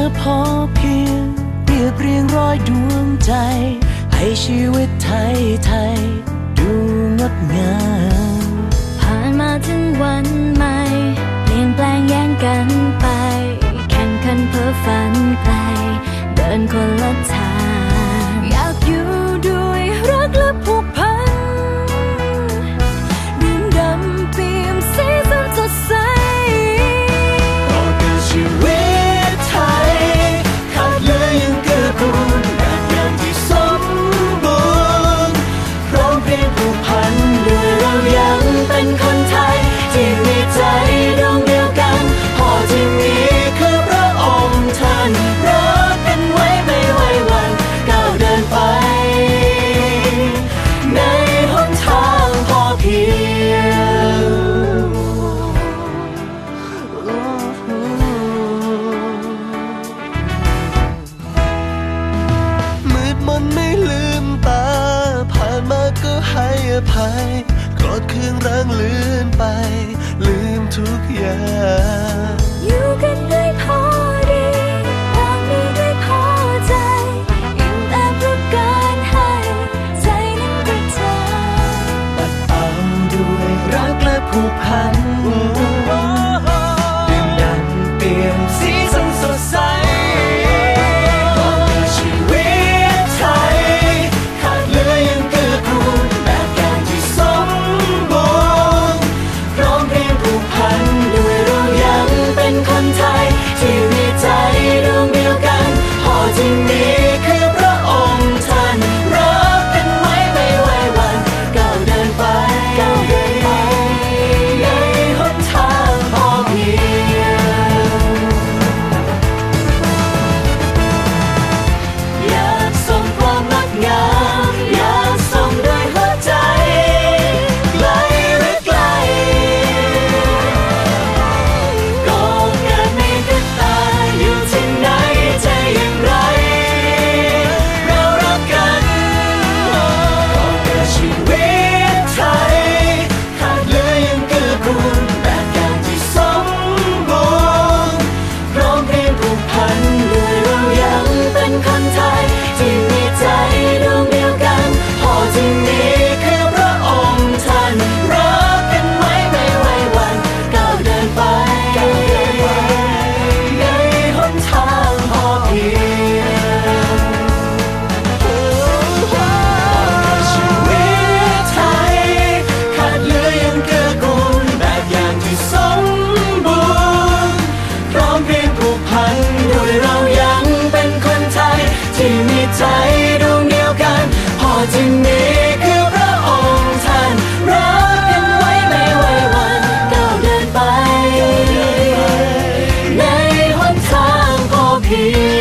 อพอเพียงเรียบเรียงร้อยดวงใจ ให้ชีวิตไทยไทย ดูงดงามผ่านมาถึงวันใหม่ เปลี่ยนแปลงแย่งกันไป แข่งขันเพ้อฝันไกล เดินคนละทาง อภัยโกรธเคืองร้างเลือนไป ลืมทุกอย่างอยู่กันด้วยพอดีวางมือด้วยพอใจอิ่มแต่เพราะการให้ใจนั้นกระจายตัดเอาด้วยรักและผูกพัน here.